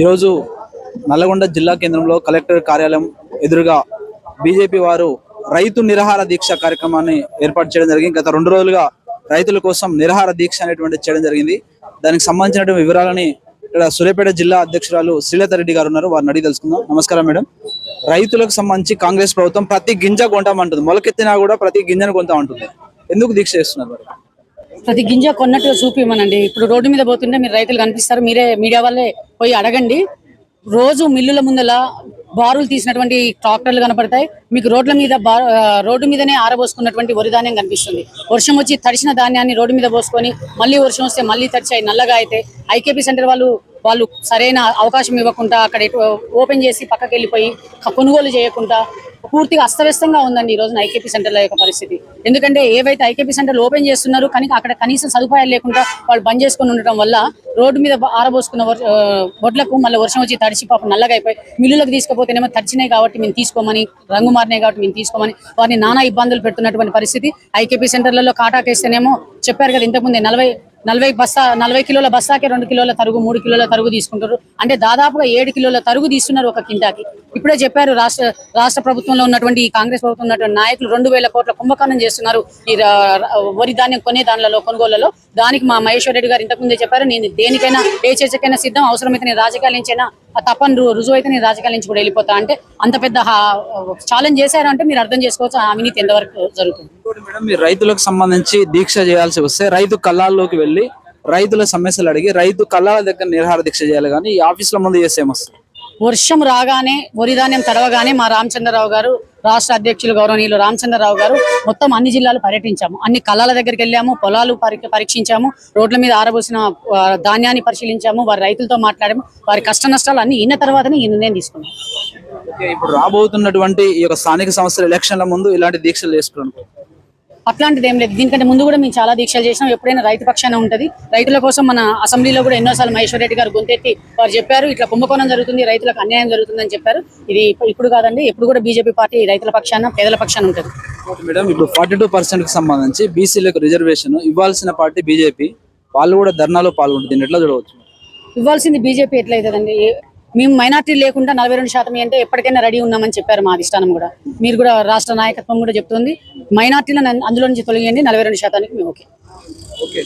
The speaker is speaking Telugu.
ఈరోజు నల్లగొండ జిల్లా కేంద్రంలో కలెక్టర్ కార్యాలయం ఎదురుగా బీజేపీ వారు రైతు నిరహార దీక్ష కార్యక్రమాన్ని ఏర్పాటు చేయడం జరిగింది. గత రెండు రోజులుగా రైతుల కోసం నిరహార దీక్ష అనేటువంటి చేయడం జరిగింది. దానికి సంబంధించినటువంటి వివరాలని ఇక్కడ సూర్యాపేట జిల్లా అధ్యక్షురాలు శ్రీలత రెడ్డి గారు ఉన్నారు. వారిని అడిగి తెలుసుకుందాం. నమస్కారం మేడం. రైతులకు సంబంధించి కాంగ్రెస్ ప్రభుత్వం ప్రతి గింజ కొంటామంటుంది. మొలకెత్తినా కూడా ప్రతి గింజను కొంటామంటుంది. ఎందుకు దీక్ష చేస్తున్నారు మరి? ప్రతి గింజ కొన్నట్టుగా చూపిమనండి ఇప్పుడు రోడ్డు మీద పోతుంటే మీరు రైతులు కనిపిస్తారు మీరే మీడియా వాళ్ళే పోయి అడగండి. రోజు మిల్లుల ముందల బారులు తీసినటువంటి ట్రాక్టర్లు కనపడతాయి. మీకు రోడ్ల మీద రోడ్డు మీదనే ఆరబోసుకున్నటువంటి వరి ధాన్యం కనిపిస్తుంది. వర్షం వచ్చి తడిసిన ధాన్యాన్ని రోడ్డు మీద పోసుకొని మళ్ళీ వర్షం వస్తే మళ్ళీ తడిచాయి నల్లగా అయితే ఐకేపీ సెంటర్ వాళ్ళు వాళ్ళు సరైన అవకాశం ఇవ్వకుండా అక్కడ ఓపెన్ చేసి పక్కకి వెళ్ళిపోయి కొనుగోలు చేయకుండా పూర్తిగా అస్తవ్యస్తంగా ఉందండి ఈ రోజున ఐకేపీ సెంటర్ల యొక్క పరిస్థితి. ఎందుకంటే ఏవైతే ఐకేపీ సెంటర్లు ఓపెన్ చేస్తున్నారు కానీ అక్కడ కనీసం సదుపాయాలు లేకుండా వాళ్ళు బంద్ చేసుకుని ఉండటం వల్ల రోడ్డు మీద ఆరబోసుకున్న వర్- మళ్ళీ వర్షం వచ్చి తడిచి పాపం నల్లగా అయిపోయి మిల్లులకు తీసుకుపోతేనేమో తడిచినాయి కాబట్టి మేము తీసుకోమని రంగు మారినాయి కాబట్టి మేము తీసుకోమని వారిని నానా ఇబ్బందులు పెడుతున్నటువంటి పరిస్థితి. ఐకేపీ సెంటర్లలో కాటాకేస్తేనేమో చెప్పారు కదా ఇంతకుముందే నలభై నలభై బస్తా నలభై కిలోల బస్తాకి రెండు కిలోల తరుగు మూడు కిలోల తరుగు తీసుకుంటారు. అంటే దాదాపుగా ఏడు కిలోల తరుగు తీస్తున్నారు ఒక కింటాకి. ఇప్పుడే చెప్పారు రాష్ట్ర రాష్ట్ర ప్రభుత్వంలో ఉన్నటువంటి ఈ కాంగ్రెస్ ప్రభుత్వం ఉన్నటువంటి నాయకులు రెండు వేల కోట్ల కుంభకర్ణం చేస్తున్నారు ఈ వరి ధాన్యం కొనే దానిలలో కొనుగోళ్ళలో. దానికి మా మహేశ్వర్ రెడ్డి గారు ఇంతకుముందే చెప్పారు నేను దేనికైనా ఏ చర్చకైనా సిద్ధం అవసరమైతే నేను రాజకీయాలు తప్పని రుజువు అయితే నేను రాజకీయాల నుంచి కూడా వెళ్ళిపోతా. అంటే అంత పెద్ద ఛాలెంజ్ చేశారు అంటే మీరు అర్థం చేసుకోవచ్చు ఆ అవినీతి ఎంతవరకు జరుగుతుంది. మీరు రైతులకు సంబంధించి దీక్ష చేయాల్సి వస్తే రైతు కళ్ళాల్లోకి వెళ్ళి రైతుల సమస్యలు అడిగి రైతు కళ్ళాల దగ్గర నిరాహార దీక్ష చేయాలి కానీ ఈ ఆఫీసుల ముందు చేస్తే ఏమొస్తుంది వర్షం రాగానే వరి ధాన్యం తడవగానే మా రామచంద్రరావు గారు రాష్ట్ర అధ్యక్షులు గౌరవనీయులు రామచంద్రరావు గారు మొత్తం అన్ని జిల్లాలు పర్యటించాము. అన్ని కళాల దగ్గరికి వెళ్ళాము పొలాలు పరి- పరీక్షించాము రోడ్ల మీద ఆరబోసిన ధాన్యాన్ని పరిశీలించాము వారి రైతులతో మాట్లాడాము వారి కష్ట నష్టాలు అన్ని ఇన్న తర్వాతనే ఈ నిర్ణయం తీసుకున్నాం. ఓకే ఇప్పుడు రాబోతున్నటువంటి ఈ యొక్క స్థానిక సంస్థల ఎలక్షన్ల ముందు ఇలాంటి దీక్షలు చేసుకోవడం అట్లాంటిది ఏం లేదు. దీనికంటే ముందు కూడా మేము చాలా దీక్షలు చేసినాం. ఎప్పుడైనా రైతు పక్షాన ఉంటది. రైతుల కోసం మన అసెంబ్లీలో కూడా ఎన్నోసార్లు మహేశ్వర్ రెడ్డి గారు గొంతెత్తి వారు చెప్పారు ఇట్లా కుంభకోణం జరుగుతుంది రైతులకు అన్యాయం జరుగుతుందని చెప్పారు. ఇది ఇప్పు- ఇప్పుడు కాదండి ఎప్పుడు కూడా బీజేపీ పార్టీ రైతుల పక్షాన పేదల పక్షాన ఉంటుంది. మేడం ఇప్పుడు ఫార్టీ టూ పర్సెంట్కి సంబంధించి బీసీలకు రిజర్వేషన్ ఇవ్వాల్సిన పార్టీ బీజేపీ. వాళ్ళు కూడా ధర్నాలో పాల్గొంటుంది ఎట్లా చూడవచ్చు? ఇవ్వాల్సింది బీజేపీ ఎట్లయితుందండి? మేము మైనార్టీ లేకుండా నలభై రెండు శాతం అంటే ఎప్పటికైనా రెడీ ఉన్నామని చెప్పారు మా అధిష్టానం కూడా. మీరు కూడా రాష్ట్ర నాయకత్వం కూడా చెప్తుంది. మైనార్టీలను అందులో నుంచి తొలగియండి నలభై రెండు శాతానికి మేము ఓకే. ఓకే.